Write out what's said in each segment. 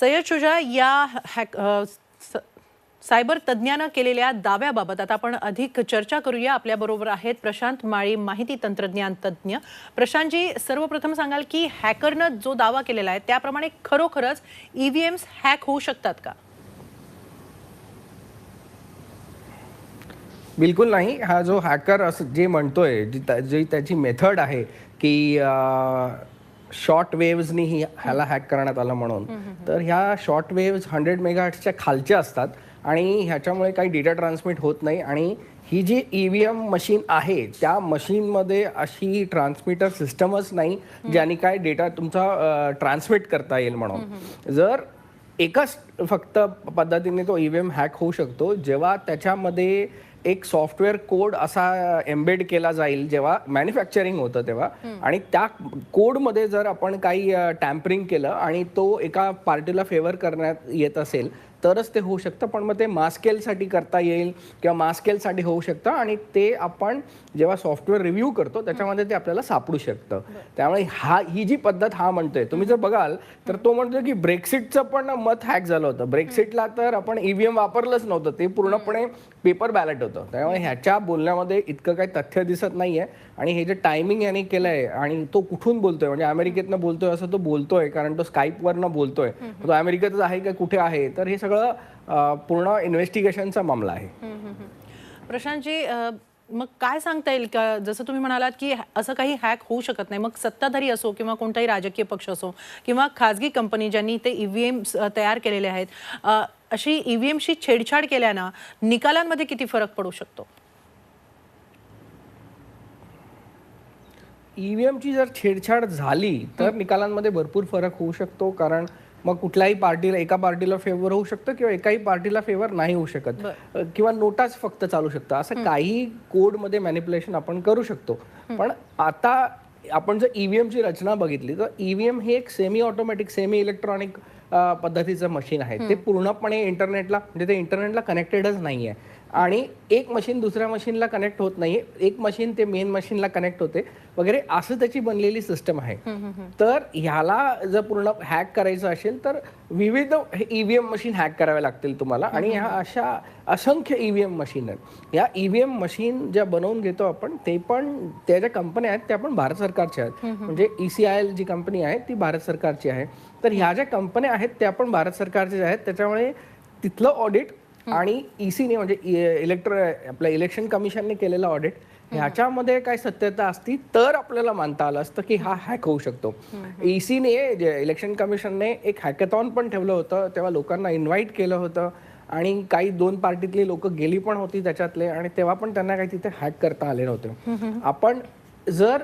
सय्यद शुजा या हॅक स- सायबर तज्ज्ञानं केलेल्या दाव्याबाबत आता आपण अधिक चर्चा करूया. आपल्याबरोबर आहेत प्रशांत माळी माहिती तंत्रज्ञान तज्ज्ञ. प्रशांतजी सर्वप्रथम सांगाल की हॅकरनं जो दावा केलेला आहे त्याप्रमाणे खरोखरच ईव्हीएम्स हॅक होऊ शकतात का? बिलकुल नाही. हा जो हॅकर असं जे म्हणतोय जी त्या- जी त्याची मेथड आहे की शॉर्ट वेव्हजनी ही ह्याला हॅक करण्यात आलं म्हणून. तर ह्या शॉर्ट वेव्ज हंड्रेड मेगाहर्ट्सच्या खालच्या असतात आणि ह्याच्यामुळे काही डेटा ट्रान्समिट होत नाही आणि ही जी ई व्ही एम मशीन आहे त्या मशीनमध्ये अशी ट्रान्समिटर सिस्टमच नाही ज्याने काय डेटा तुमचा ट्रान्समिट करता येईल म्हणून. जर एकाच फक्त पद्धतीने तो ईव्हीएम हॅक होऊ शकतो जेव्हा त्याच्यामध्ये एक सॉफ्टवेअर कोड असा एम्बेड केला जाईल जेव्हा मॅन्युफॅक्चरिंग होतं तेव्हा. आणि त्या कोडमध्ये जर आपण काही टॅम्परिंग केलं आणि तो एका पार्टीला फेवर करण्यात येत असेल तरच ते होऊ शकतं पण मग ते मास्केलसाठी करता येईल किंवा मास्केलसाठी होऊ शकतं आणि ते आपण जेव्हा सॉफ्टवेअर रिव्ह्यू करतो त्याच्यामध्ये ते आपल्याला सापडू शकतं. त्यामुळे हा ही जी पद्धत हा म्हणतोय तुम्ही जर बघाल तर तो म्हणतोय की ब्रेक्सिटचं पण मत हॅक झालं होतं. ब्रेक्सिटला तर आपण ईव्हीएम वापरलंच नव्हतं ते पूर्णपणे पेपर बॅलेट होतं. त्यामुळे ह्याच्या बोलण्यामध्ये इतकं काही तथ्य दिसत नाहीये आणि हे जे टायमिंग यांनी केलंय आणि तो कुठून बोलतोय म्हणजे अमेरिकेतनं बोलतोय असं तो बोलतोय कारण तो स्काईपवरनं बोलतोय. तो अमेरिकेतच आहे का कुठे आहे? तर हे सगळं अं, पूर्ण इन्व्हेस्टिगेशनचा मामला आहे. प्रशांतजी मग काय सांगता येईल? का जसं तुम्ही म्हणालात की असं काही हॅक होऊ शकत नाही. मग सत्ताधारी असो किंवा कोणताही राजकीय पक्ष असो किंवा खाजगी कंपनी ज्यांनी ते ईव्हीएम तयार केलेले आहेत अशी ईव्हीएमशी छेडछाड केल्यानं निकालांमध्ये किती फरक पडू शकतो? ईव्हीएमची जर छेडछाड झाली तर निकालांमध्ये भरपूर फरक होऊ शकतो. कारण मग कुठल्याही पार्टीला एका पार्टीला फेवर होऊ शकतं किंवा एकाही पार्टीला फेवर नाही होऊ शकत. किंवा नोटाच फक्त चालू शकतं. असं काही कोडमध्ये मॅनिप्युलेशन आपण करू शकतो. पण आता आपण जर ईव्हीएमची रचना बघितली तर ईव्हीएम हे एक सेमी ऑटोमॅटिक सेमी इलेक्ट्रॉनिक पद्धतीचं मशीन आहे. ते पूर्णपणे इंटरनेटला म्हणजे ते इंटरनेटला कनेक्टेडच नाही आहे आणि एक मशीन दुसऱ्या मशीनला कनेक्ट होत नाही एक मशीन ते मेन मशीनला कनेक्ट होते. वगैरे असं त्याची बनलेली सिस्टम आहे. तर ह्याला जर पूर्ण हॅक करायचं असेल तर विविध ईव्हीएम मशीन हॅक कराव्या लागतील तुम्हाला. आणि ह्या अशा असंख्य ईव्हीएम मशीन आहेत. या ईव्हीएम मशीन ज्या बनवून घेतो आपण ते पण त्या ज्या कंपन्या आहेत त्या पण भारत सरकारच्या आहेत. म्हणजे ई सी आय एल जी कंपनी आहे ती भारत सरकारची आहे. तर ह्या ज्या कंपन्या आहेत त्या पण भारत सरकारच्या आहेत. त्याच्यामुळे तिथलं ऑडिट आणि ईसीने म्हणजे इलेक्ट्र आपल्या इलेक्शन कमिशनने केलेलं ऑडिट ह्याच्यामध्ये काय सत्यता असती तर आपल्याला मानता आलं असतं की हा हॅक होऊ शकतो. ईसीने इलेक्शन कमिशनने एक हॅकेथॉन पण ठेवलं होतं तेव्हा लोकांना इन्व्हाइट केलं होतं आणि काही दोन पार्टीतली लोक गेली पण होती त्याच्यातले आणि तेव्हा पण त्यांना काही तिथे हॅक करता आले नव्हते. आपण जर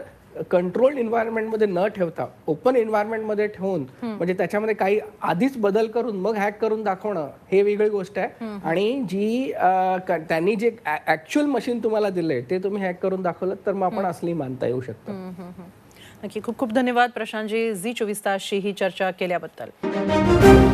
कंट्रोल्ड एन्व्हायरमेंटमध्ये न ठेवता ओपन एन्व्हायरमेंटमध्ये ठेवून म्हणजे त्याच्यामध्ये काही आधीच बदल करून मग हॅक करून दाखवणं हे वेगळी गोष्ट आहे. आणि जी त्यांनी जे ऍक्च्युअल मशीन तुम्हाला दिलंय ते तुम्ही हॅक करून दाखवलं तर मग आपण असली मानता येऊ शकतं. नक्की खूप खूप धन्यवाद प्रशांतजी झी चोवीस तासशी ही चर्चा केल्याबद्दल.